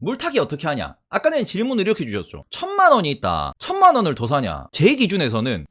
물타기 어떻게 하냐? 아까 전에 질문을 이렇게 주셨죠. 천만 원이 있다. 천만 원을 더 사냐? 제 기준에서는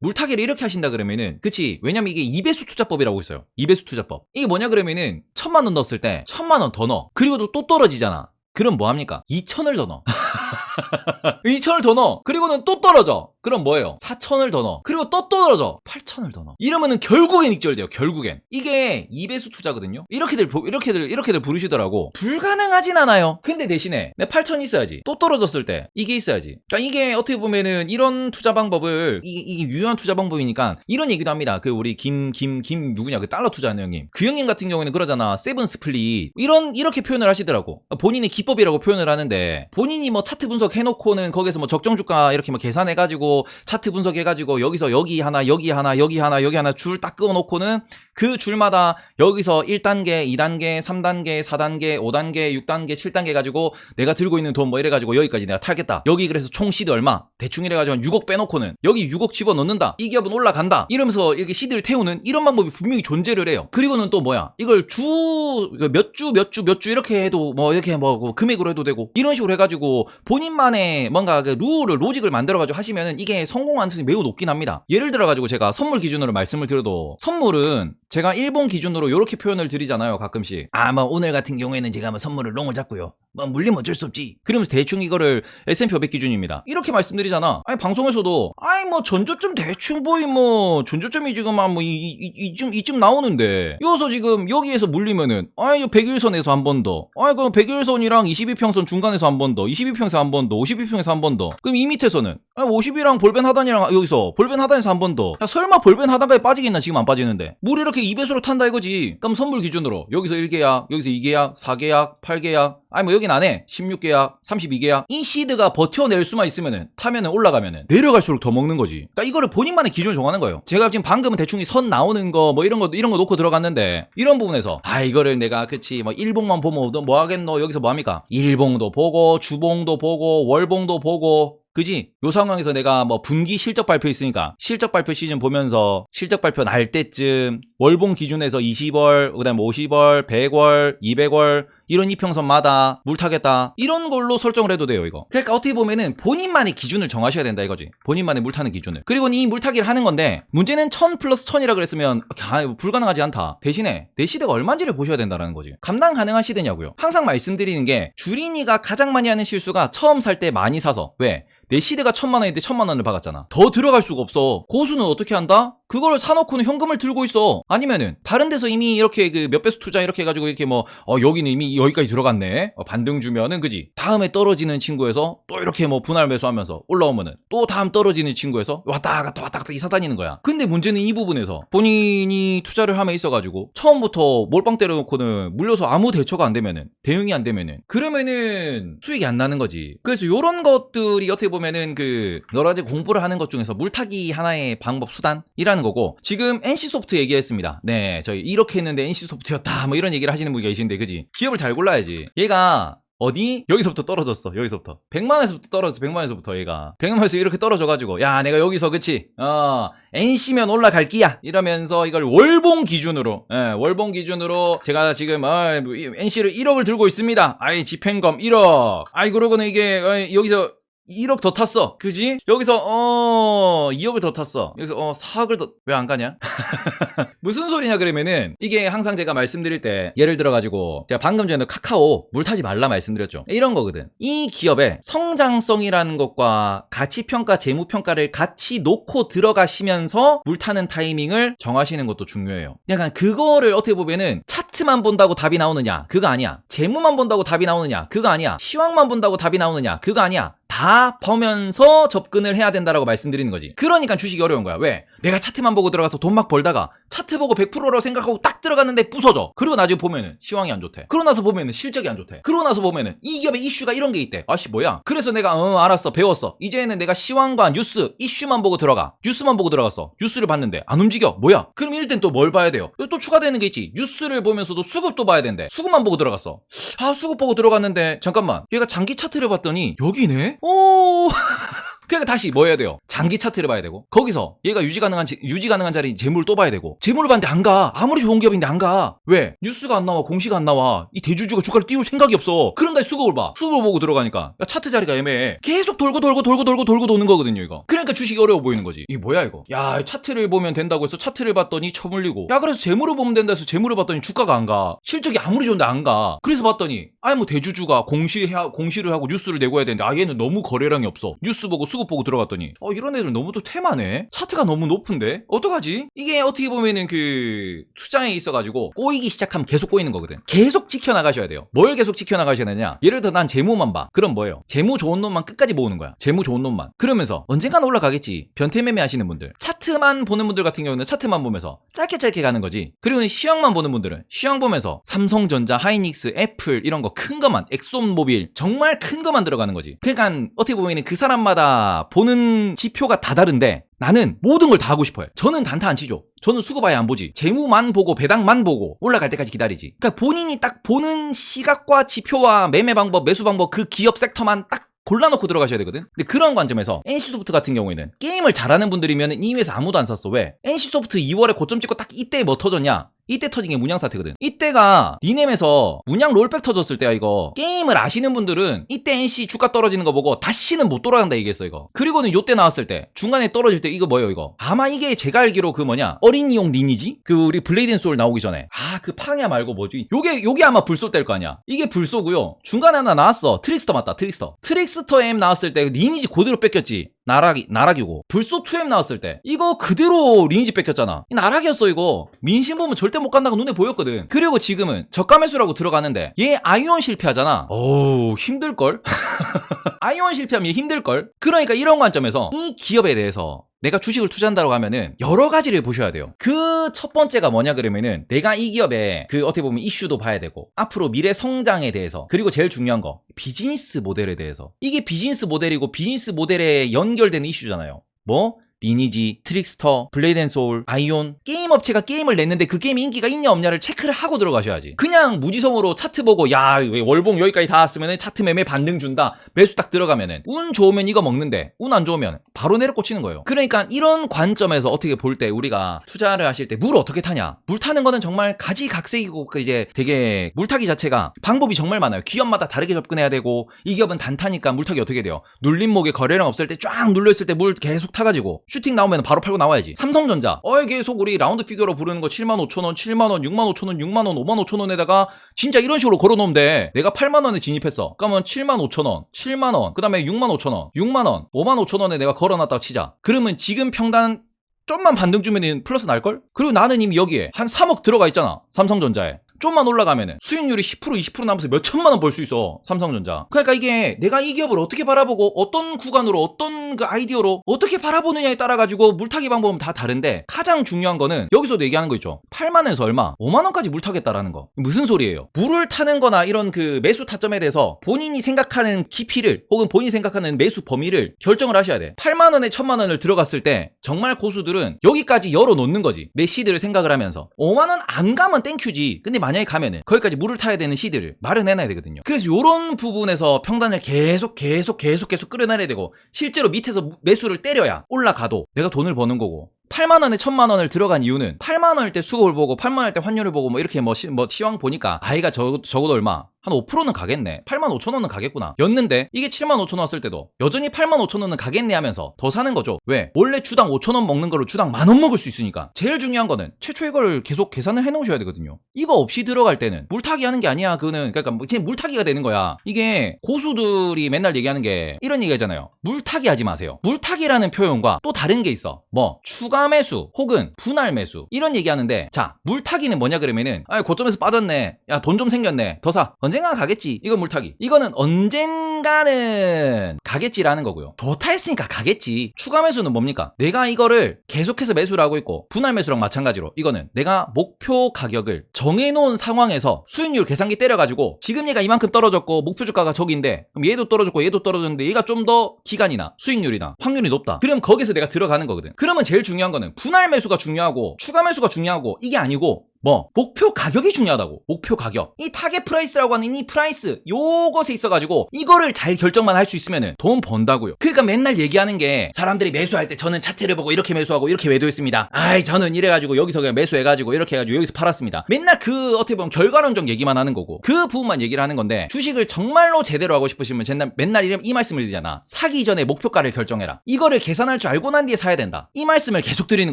물타기를 이렇게 하신다 그러면은 그치? 왜냐면 이게 2배수 투자법이라고 있어요. 2배수 투자법. 이게 뭐냐 그러면은 천만 원 넣었을 때 천만 원 더 넣어. 그리고 또, 또 떨어지잖아. 그럼 뭐 합니까? 2천을 더 넣어. 2천을 더 넣어. 그리고는 또 떨어져 그럼 뭐예요? 4천을 더 넣어. 그리고 또 떨어져. 8천을 더 넣어. 이러면은 결국엔 익절돼요 결국엔. 이게 2배수 투자거든요. 이렇게들 보- 이렇게들 이렇게들 부르시더라고. 불가능하진 않아요. 근데 대신에 내 8천 있어야지. 또 떨어졌을 때 이게 있어야지. 그러니까 이게 어떻게 보면은 이런 투자 방법을 이게 유효한 투자 방법이니까 이런 얘기도 합니다. 그 우리 김 김 김 누구냐? 그 달러 투자하는 형님. 그 형님 같은 경우에는 그러잖아. 세븐 스플릿. 이런 이렇게 표현을 하시더라고. 본인의 기법이라고 표현을 하는데 본인이 뭐 차트 분석 해놓고는 거기서 뭐 적정 주가 이렇게 뭐 계산해가지고 차트 분석해가지고 여기서 여기 하나 여기 하나 여기 하나 여기 하나 줄딱 그어놓고는 그 줄마다 여기서 1단계, 2단계, 3단계, 4단계, 5단계, 6단계, 7단계 가지고 내가 들고 있는 돈 뭐 이래가지고 여기까지 내가 탈겠다. 여기 그래서 총 시드 얼마? 대충 이래가지고 한 6억 빼놓고는 여기 6억 집어 넣는다. 이 기업은 올라간다. 이러면서 이렇게 시드를 태우는 이런 방법이 분명히 존재를 해요. 그리고는 또 뭐야? 이걸 주, 몇 주, 몇 주, 몇 주 이렇게 해도 뭐 이렇게 뭐 금액으로 해도 되고 이런 식으로 해가지고 본인만의 뭔가 그 룰을, 로직을 만들어가지고 하시면은 이게 성공 가능성이 매우 높긴 합니다. 예를 들어가지고 제가 선물 기준으로 말씀을 드려도 선물은 제가 일본 기준으로 이렇게 표현을 드리잖아요 가끔씩 아뭐 오늘 같은 경우에는 제가 뭐 선물을 롱을 잡고요 뭐 물리면 어쩔 수 없지. 그러면서 대충 이거를 S&P 500 기준입니다. 이렇게 말씀드리잖아. 아니 방송에서도 아니 뭐 전저점 대충 보이 뭐 전저점이 지금 한뭐 이쯤 이쯤 나오는데. 여기서 지금 여기에서 물리면은 아니 100일선에서 한 번 더. 아니 그럼 100일선이랑 22평선 중간에서 한 번 더. 22평에서 한 번 더. 52평에서 한 번 더. 그럼 이 밑에서는? 아니 50이랑 볼벤 하단이랑 여기서 볼벤 하단에서 한 번더. 설마 볼벤 하단까지 빠지겠나? 지금 안 빠지는데. 물 이렇게 2배수로 탄다 이거지. 그럼 선물 기준으로. 여기서 1계약 여기서 2계약 4계약 8계약 아니 뭐 여긴 안해 16계약 32계약 이 시드가 버텨낼 수만 있으면은 타면은 올라가면은 내려갈수록 더 먹는 거지. 그러니까 이거를 본인만의 기준을 정하는 거예요. 제가 지금 방금은 대충 이선 나오는 거 뭐 이런 거 이런 거 놓고 들어갔는데 이런 부분에서 아 이거를 내가 그치 뭐 일봉만 보면 너뭐 하겠노? 여기서 뭐 합니까? 일봉도 보고 주봉도 보고 월봉도 보고. 그지? 요 상황에서 내가 뭐 분기 실적 발표 있으니까 실적 발표 시즌 보면서 실적 발표 날 때쯤 월봉 기준에서 20월, 그다음에 50월, 100월, 200월 이런 이평선마다 물 타겠다 이런 걸로 설정을 해도 돼요 이거 그러니까 어떻게 보면은 본인만의 기준을 정하셔야 된다 이거지 본인만의 물 타는 기준을 그리고 이 물 타기를 하는 건데 문제는 1000 플러스 1000이라 그랬으면 아, 불가능하지 않다 대신에 내 시대가 얼마인지를 보셔야 된다는 거지 감당 가능한 시대냐고요 항상 말씀드리는 게 주린이가 가장 많이 하는 실수가 처음 살 때 많이 사서 왜? 내 시대가 천만 원인데 천만 원을 박았잖아. 더 들어갈 수가 없어. 고수는 어떻게 한다? 그거를 사놓고는 현금을 들고 있어. 아니면은 다른 데서 이미 이렇게 그 몇 배수 투자 이렇게 해가지고 이렇게 뭐 어, 여기는 이미 여기까지 들어갔네. 어, 반등 주면은 그지. 다음에 떨어지는 친구에서 또 이렇게 뭐 분할 매수하면서 올라오면은 또 다음 떨어지는 친구에서 왔다 갔다 왔다 갔다 이사 다니는 거야. 근데 문제는 이 부분에서 본인이 투자를 함에 있어가지고 처음부터 몰빵 때려놓고는 물려서 아무 대처가 안 되면은 대응이 안 되면은 그러면은 수익이 안 나는 거지. 그래서 요런 것들이 어떻게 보면은 그 여러 가지 공부를 하는 것 중에서 물타기 하나의 방법 수단이라는 거고 지금 NC소프트 얘기했습니다. 네, 저희 이렇게 했는데 NC소프트였다 뭐 이런 얘기를 하시는 분이 계신데 그지? 기업을 잘 골라야지. 얘가 어디? 여기서부터 떨어졌어. 여기서부터. 100만원에서부터 떨어졌어. 100만원에서부터 얘가. 100만원에서 이렇게 떨어져가지고 야 내가 여기서 그치? 어 NC면 올라갈 끼야. 이러면서 이걸 월봉 기준으로 예, 월봉 기준으로 제가 지금 아, NC를 1억을 들고 있습니다. 아이 집행검 1억. 아이 그러고는 이게 어, 여기서 1억 더 탔어. 그지? 여기서 어 2억을 더 탔어. 여기서 어 4억을 더 왜 안 가냐? 무슨 소리냐 그러면은 이게 항상 제가 말씀드릴 때 예를 들어 가지고 제가 방금 전에 카카오 물 타지 말라 말씀드렸죠. 이런 거거든. 이 기업의 성장성이라는 것과 가치 평가, 재무 평가를 같이 놓고 들어가시면서 물 타는 타이밍을 정하시는 것도 중요해요. 약간 그거를 어떻게 보면은 차 트만 본다고 답이 나오느냐? 그거 아니야. 재무만 본다고 답이 나오느냐? 그거 아니야. 시황만 본다고 답이 나오느냐? 그거 아니야. 다 보면서 접근을 해야 된다라고 말씀드리는 거지. 그러니까 주식이 어려운 거야. 왜? 내가 차트만 보고 들어가서 돈 막 벌다가 차트 보고 100%라고 생각하고 딱 들어갔는데 부서져. 그리고 나중에 보면은 시황이 안 좋대. 그러고 나서 보면은 실적이 안 좋대. 그러고 나서 보면은 이 기업의 이슈가 이런 게 있대. 아씨 뭐야? 그래서 내가 어 알았어 배웠어. 이제는 내가 시황과 뉴스 이슈만 보고 들어가. 뉴스만 보고 들어갔어. 뉴스를 봤는데 안 움직여. 뭐야? 그럼 일단 또 뭘 봐야 돼요? 또 추가되는 게 있지. 뉴스를 보면서도 수급도 봐야 된대. 수급만 보고 들어갔어. 아 수급 보고 들어갔는데 잠깐만. 얘가 장기 차트를 봤더니 여기네. 오. 그러니까 다시 뭐 해야 돼요? 장기 차트를 봐야 되고 거기서 얘가 유지 가능한 지- 유지 가능한 자리 재물을 또 봐야 되고 재물을 봤는데 안 가. 아무리 좋은 기업인데 안 가. 왜? 뉴스가 안 나와. 공시가 안 나와. 이 대주주가 주가를 띄울 생각이 없어. 그런 다시 수급을 봐. 수급을 보고 들어가니까 야, 차트 자리가 애매해. 계속 돌고 돌고 돌고 돌고 돌고 도는 거거든요, 이거. 그러니까 주식이 어려워 보이는 거지. 이게 뭐야 이거? 야, 차트를 보면 된다고 해서 차트를 봤더니 처물리고. 야, 그래서 재물을 보면 된다 해서 재물을 봤더니 주가가 안 가. 실적이 아무리 좋은데 안 가. 그래서 봤더니 아예 뭐 대주주가 공시해 공시를 하고 뉴스를 내고 해야 되는데 아 얘는 너무 거래량이 없어. 뉴스 보고 수급 보고 들어갔더니 어 이런 애들 너무 또 테마네. 차트가 너무 높은데 어떡하지? 이게 어떻게 보면은 그 투자에 있어가지고 꼬이기 시작하면 계속 꼬이는 거거든. 계속 지켜나가셔야 돼요. 뭘 계속 지켜나가셔야 되냐? 예를 들어 난 재무만 봐. 그럼 뭐예요? 재무 좋은 놈만 끝까지 모으는 거야. 재무 좋은 놈만. 그러면서 언젠간 올라가겠지. 변태매매 하시는 분들. 차트만 보는 분들 같은 경우는 차트만 보면서 짧게 짧게 가는 거지. 그리고 시황만 보는 분들은 시황 보면서 삼성전자, 하이닉스, 애플 이런 거 큰 거만, 엑손모빌 정말 큰 거만 들어가는 거지. 그러니까 어떻게 보면 그 사람마다 보는 지표가 다 다른데 나는 모든 걸 다 하고 싶어요. 저는 단타 안 치죠. 저는 아예 안 보지. 재무만 보고 배당만 보고 올라갈 때까지 기다리지. 그러니까 본인이 딱 보는 시각과 지표와 매매 방법, 매수 방법 그 기업 섹터만 딱 골라놓고 들어가셔야 되거든. 근데 그런 관점에서 NC소프트 같은 경우에는 게임을 잘하는 분들이면 이 회사 아무도 안 샀어. 왜? NC소프트 2월에 고점 찍고 딱 이때 뭐 터졌냐? 이때 터진 게 문양 사태거든. 이때가 리넴에서 문양 롤백 터졌을 때야 이거. 게임을 아시는 분들은 이때 NC 주가 떨어지는 거 보고 다시는 못 돌아간다 얘기했어 이거. 그리고는 요때 나왔을 때 중간에 떨어질 때 이거 뭐예요 이거? 아마 이게 제가 알기로 그 뭐냐 어린이용 리니지? 그 우리 블레이드 앤 소울 나오기 전에 아 그 팡야 말고 뭐지? 요게 요게 아마 불소 때일 거 아니야. 이게 불소고요. 중간에 하나 나왔어. 트릭스터 맞다. 트릭스터. 트릭스터 M 나왔을 때 리니지 그대로 뺏겼지. 나락이 나락이고. 불소 2M 나왔을 때 이거 그대로 리니지 뺏겼잖아. 이 나락이었어 이거. 민심 보면 절대 못 간다고 눈에 보였거든. 그리고 지금은 저가 매수라고 들어가는데 얘 아이온 실패하잖아. 어우 힘들걸? 아이온 실패하면 얘 힘들걸? 그러니까 이런 관점에서 이 기업에 대해서 내가 주식을 투자한다고 하면은 여러 가지를 보셔야 돼요. 그 첫 번째가 뭐냐 그러면은 내가 이 기업의 그 어떻게 보면 이슈도 봐야 되고 앞으로 미래 성장에 대해서 그리고 제일 중요한 거 비즈니스 모델에 대해서 이게 비즈니스 모델이고 비즈니스 모델에 연결되는 이슈잖아요. 뭐 리니지, 트릭스터, 블레이드 앤 소울, 아이온. 게임 업체가 게임을 냈는데 그 게임이 인기가 있냐 없냐를 체크를 하고 들어가셔야지. 그냥 무지성으로 차트 보고 야왜 월봉 여기까지 다 왔으면 차트 매매 반등 준다. 매수 딱 들어가면은. 운 좋으면 이거 먹는데 운 안 좋으면 바로 내려 꽂히는 거예요. 그러니까 이런 관점에서 어떻게 볼 때 우리가 투자를 하실 때 물을 어떻게 타냐? 물 타는 거는 정말 가지각색이고 그 이제 되게 물타기 자체가 방법이 정말 많아요. 기업마다 다르게 접근해야 되고 이 기업은 단타니까 물타기 어떻게 돼요? 눌림목에 거래량 없을 때 쫙 눌려있을 때 물 계속 타가지고 슈팅 나오면 바로 팔고 나와야지. 삼성전자. 어이 계속 우리 라운드 피규어로 부르는 거 7만 5천 원, 7만 원, 6만 5천 원, 6만 원, 5만 5천 원에다가 진짜 이런 식으로 걸어놓으면 돼. 내가 8만 원에 진입했어. 그러면 7만 5천 원, 7만 원, 그 다음에 6만 5천 원, 6만 원, 5만 5천 원에 내가 걸어놨다가 치자. 그러면 지금 평단 좀만 반등 주면 플러스 날걸? 그리고 나는 이미 여기에 한 3억 들어가 있잖아. 삼성전자에. 좀만 올라가면은 수익률이 10% 20% 남면서 몇 천만 원 벌 수 있어 삼성전자. 그러니까 이게 내가 이 기업을 어떻게 바라보고 어떤 구간으로 어떤 그 아이디어로 어떻게 바라보느냐에 따라 가지고 물타기 방법은 다 다른데 가장 중요한 거는 여기서도 얘기하는 거 있죠. 8만 원에서 얼마? 5만 원까지 물 타겠다라는 거. 무슨 소리예요? 물을 타는 거나 이런 그 매수 타점에 대해서 본인이 생각하는 깊이를 혹은 본인이 생각하는 매수 범위를 결정을 하셔야 돼. 8만 원에 1000만 원을 들어갔을 때 정말 고수들은 여기까지 열어놓는 거지. 내 시드를 생각을 하면서. 5만 원 안 가면 땡큐지. 근데 만약에 가면은 거기까지 물을 타야 되는 시드를 마련해놔야 되거든요. 그래서 이런 부분에서 평단을 계속 계속 계속 계속 끌어내야 되고 실제로 밑에서 매수를 때려야 올라가도 내가 돈을 버는 거고 8만 원에 1000만 원을 들어간 이유는 8만 원일 때 수급을 보고 8만 원일 때 환율을 보고 뭐 이렇게 뭐, 시, 뭐 시황 보니까 아이가 적, 적어도 얼마 한 5%는 가겠네. 8만 5천 원은 가겠구나. 였는데 이게 7만 5천 원 왔을 때도 여전히 8만 5천 원은 가겠네 하면서 더 사는 거죠. 왜? 원래 주당 5천 원 먹는 거를 주당 만 원 먹을 수 있으니까. 제일 중요한 거는 최초 이걸 계속 계산을 해 놓으셔야 되거든요. 이거 없이 들어갈 때는 물타기 하는 게 아니야. 그거는 그러니까 뭐 그냥 물타기가 되는 거야. 이게 고수들이 맨날 얘기하는 게 이런 얘기잖아요. 물타기 하지 마세요. 물타기라는 표현과 또 다른 게 있어. 뭐 추가 매수 혹은 분할 매수 이런 얘기하는데 자 물타기는 뭐냐 그러면은 아 고점에서 빠졌네. 야 돈 좀 생겼네. 더 사. 언 젠가 가겠지. 이건 물타기. 이거는 언젠가는 가겠지라는 거고요. 좋다 했으니까 가겠지. 추가 매수는 뭡니까? 내가 이거를 계속해서 매수를 하고 있고 분할 매수랑 마찬가지로 이거는 내가 목표 가격을 정해놓은 상황에서 수익률 계산기 때려가지고 지금 얘가 이만큼 떨어졌고 목표 주가가 저기인데 그럼 얘도 떨어졌고 얘도 떨어졌는데 얘가 좀 더 기간이나 수익률이나 확률이 높다. 그럼 거기서 내가 들어가는 거거든. 그러면 제일 중요한 거는 분할 매수가 중요하고 추가 매수가 중요하고 이게 아니고 뭐 목표 가격이 중요하다고. 목표 가격. 이 타겟 프라이스라고 하는 이 프라이스 요것에 있어가지고 이거를 잘 결정만 할 수 있으면은 돈 번다고요. 그러니까 맨날 얘기하는 게 사람들이 매수할 때 저는 차트를 보고 이렇게 매수하고 이렇게 매도했습니다. 아이 저는 이래가지고 여기서 그냥 매수해가지고 이렇게 해가지고 여기서 팔았습니다. 맨날 그 어떻게 보면 결과론적 얘기만 하는 거고 그 부분만 얘기를 하는 건데 주식을 정말로 제대로 하고 싶으시면 맨날, 맨날 이래- 이 말씀을 드리잖아. 사기 전에 목표가를 결정해라. 이거를 계산할 줄 알고 난 뒤에 사야 된다. 이 말씀을 계속 드리는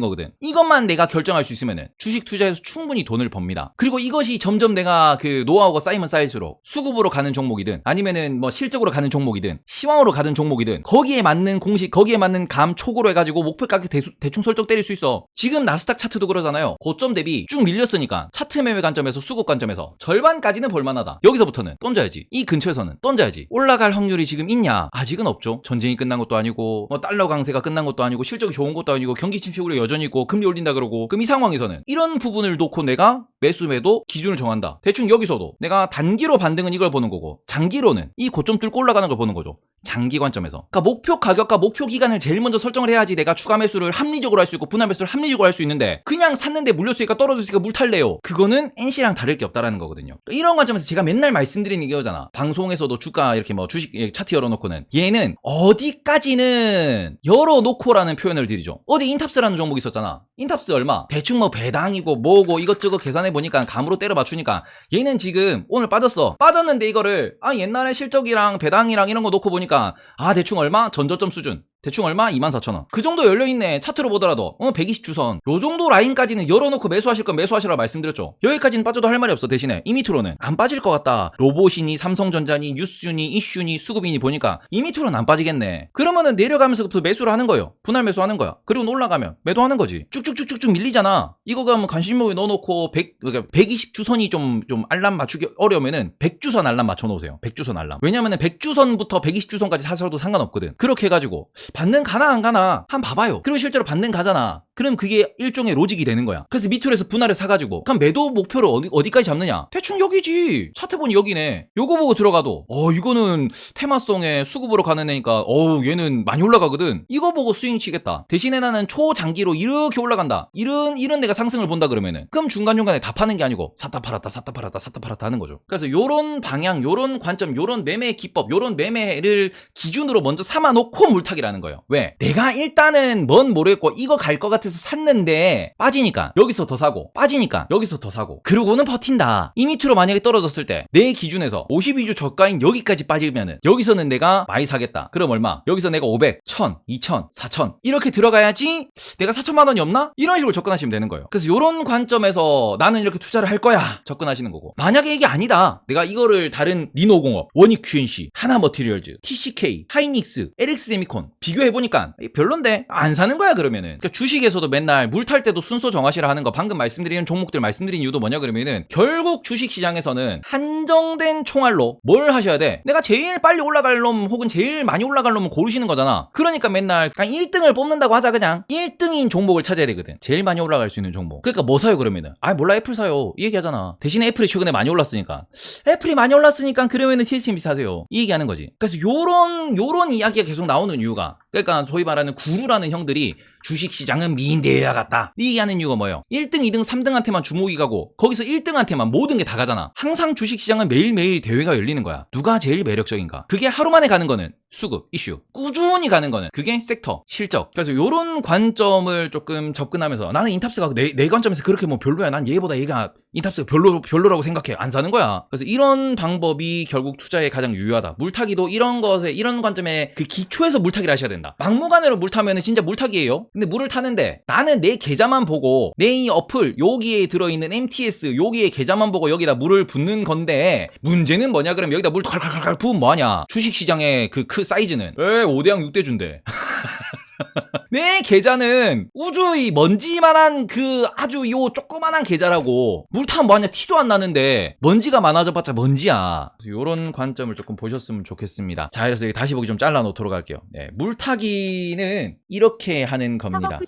거거든. 이것만 내가 결정할 수 있으면은 주식 투자해서 충분히 돈을 법니다. 그리고 이것이 점점 내가 그 노하우가 쌓이면 쌓일수록 수급으로 가는 종목이든 아니면은 뭐 실적으로 가는 종목이든 시황으로 가는 종목이든 거기에 맞는 공식 거기에 맞는 감 촉으로 해가지고 목표 가격 대수- 대충 설정 때릴 수 있어. 지금 나스닥 차트도 그러잖아요. 고점 대비 쭉 밀렸으니까 차트 매매 관점에서 수급 관점에서 절반까지는 볼만하다. 여기서부터는 던져야지. 이 근처에서는 던져야지. 올라갈 확률이 지금 있냐? 아직은 없죠. 전쟁이 끝난 것도 아니고 뭐 달러 강세가 끝난 것도 아니고 실적이 좋은 것도 아니고 경기 침체 우려 여전히 있고 금리 올린다 그러고. 그럼 이 상황에서는 이런 부분을 놓고 내가 매수 매도 기준을 정한다. 대충 여기서도 내가 단기로 반등은 이걸 보는 거고 장기로는 이 고점 뚫고 올라가는 걸 보는 거죠. 장기 관점에서. 그러니까 목표 가격과 목표 기간을 제일 먼저 설정을 해야지 내가 추가 매수를 합리적으로 할 수 있고 분할 매수를 합리적으로 할 수 있는데 그냥 샀는데 물렸으니까 떨어졌으니까 물 탈래요. 그거는 NC랑 다를 게 없다라는 거거든요. 이런 관점에서 제가 맨날 말씀드리는 이거잖아. 방송에서도 주가 이렇게 뭐 주식 예, 차트 열어놓고는 얘는 어디까지는 열어놓고라는 표현을 드리죠. 어디 인탑스라는 종목이 있었잖아. 인탑스 얼마? 대충 뭐 배당이고 뭐고 이 것저것 계산해 보니까 감으로 때려 맞추니까 얘는 지금 오늘 빠졌어. 빠졌는데 이거를 아 옛날에 실적이랑 배당이랑 이런 거 놓고 보니까 아 대충 얼마? 전저점 수준 대충 얼마? 24,000원. 그 정도 열려있네. 차트로 보더라도. 어, 120주선. 요 정도 라인까지는 열어놓고 매수하실 건 매수하시라고 말씀드렸죠. 여기까지는 빠져도 할 말이 없어. 대신에 이 밑으로는 안 빠질 것 같다. 로봇이니, 삼성전자니, 뉴스니, 이슈니, 수급이니 보니까 이 밑으로는 안 빠지겠네. 그러면은 내려가면서부터 매수를 하는 거예요. 분할 매수하는 거야. 그리고 올라가면 매도하는 거지. 쭉쭉쭉쭉쭉 밀리잖아. 이거 가면 관심목에 넣어놓고 100, 그러니까 120주선이 좀, 좀 알람 맞추기 어려우면은 100주선 알람 맞춰놓으세요. 100주선 알람. 왜냐면은 100주선부터 120주선까지 사셔도 상관없거든. 그렇게 해가지고 받는 가나 안 가나 한번 봐봐요. 그리고 실제로 받는 가잖아. 그럼 그게 일종의 로직이 되는 거야. 그래서 해서 분할을 사가지고 그럼 매도 목표를 어디, 어디까지 잡느냐? 대충 여기지. 차트 보니 여기네. 요거 보고 들어가도 어 이거는 테마성의 수급으로 가는 애니까 어우 얘는 많이 올라가거든. 이거 보고 스윙 치겠다. 대신에 나는 초장기로 이렇게 올라간다. 이런 이런 내가 상승을 본다 그러면은 그럼 중간중간에 다 파는 게 아니고 샀다 팔았다 샀다 팔았다 샀다 팔았다 하는 거죠. 그래서 요런 방향, 요런 관점, 요런 매매 기법, 요런 매매를 기준으로 먼저 삼아 놓고 물타기라는 거예요. 왜? 내가 일단은 뭔 모르겠고 이거 갈 것 같 아서 샀는데 빠지니까 여기서 더 사고 빠지니까 여기서 더 사고 그러고는 버틴다. 이 밑으로 만약에 떨어졌을 때 내 기준에서 52주 저가인 여기까지 빠지면은 여기서는 내가 많이 사겠다. 그럼 얼마? 여기서 내가 500, 1000, 2000, 4000 이렇게 들어가야지 내가 4천만 원이 없나? 이런 식으로 접근하시면 되는 거예요. 그래서 이런 관점에서 나는 이렇게 투자를 할 거야 접근하시는 거고 만약에 이게 아니다. 내가 이거를 다른 리노공업, 원익 QNC, 하나머티리얼즈, TCK, 하이닉스, LX 세미콘 비교해보니까 별론데 안 사는 거야 그러면은 그러니까 주식에서 도 맨날 물 탈 때도 순서 정하시라 하는 거 방금 말씀드리는 종목들 말씀드린 이유도 뭐냐 그러면은 결국 주식 시장에서는 한정된 총알로 뭘 하셔야 돼? 내가 제일 빨리 올라갈 놈 혹은 제일 많이 올라갈 놈을 고르시는 거잖아. 그러니까 맨날 그냥 1등을 뽑는다고 하자 그냥. 1등인 종목을 찾아야 되거든. 제일 많이 올라갈 수 있는 종목. 그러니까 뭐 사요 그러면은? 아 몰라. 애플 사요. 이 얘기하잖아. 대신에 애플이 최근에 많이 올랐으니까. 애플이 많이 올랐으니까 그러면은 TSMC 사세요. 이 얘기하는 거지. 그래서 요런 요런 이야기가 계속 나오는 이유가. 그러니까 소위 말하는 구루라는 형들이 주식시장은 미인대회와 같다. 이 얘기하는 이유가 뭐예요? 1등, 2등, 3등한테만 주목이 가고 거기서 1등한테만 모든 게 다 가잖아. 항상 주식시장은 매일매일 대회가 열리는 거야. 누가 제일 매력적인가? 그게 하루 만에 가는 거는 수급, 이슈. 꾸준히 가는 거는 그게 섹터, 실적. 그래서 이런 관점을 조금 접근하면서 나는 인탑스가 내, 내 관점에서 그렇게 뭐 별로야. 난 얘보다 얘가 인탑스가 별로, 별로라고 생각해. 안 사는 거야. 그래서 이런 방법이 결국 투자에 가장 유효하다. 물타기도 이런 것에, 이런 관점에 그 기초에서 물타기를 하셔야 된다. 막무가내로 물 타면은 진짜 물타기예요. 근데 물을 타는데 나는 내 계좌만 보고 내 이 어플 여기에 들어있는 MTS 여기에 계좌만 보고 여기다 물을 붓는 건데 문제는 뭐냐 그러면 여기다 물 칼칼칼칼 부으면 뭐하냐 주식시장의 그크 사이즈는. 에 5대양 6대준대. 내 계좌는 우주의 먼지만한 그 아주 요 조그만한 계좌라고. 물 타면 뭐하냐 티도 안 나는데. 먼지가 많아져봤자 먼지야. 요런 관점을 조금 보셨으면 좋겠습니다. 자 그래서 다시 보기 좀 잘라 놓도록 할게요. 네, 물 타기는 이렇게 하는 겁니다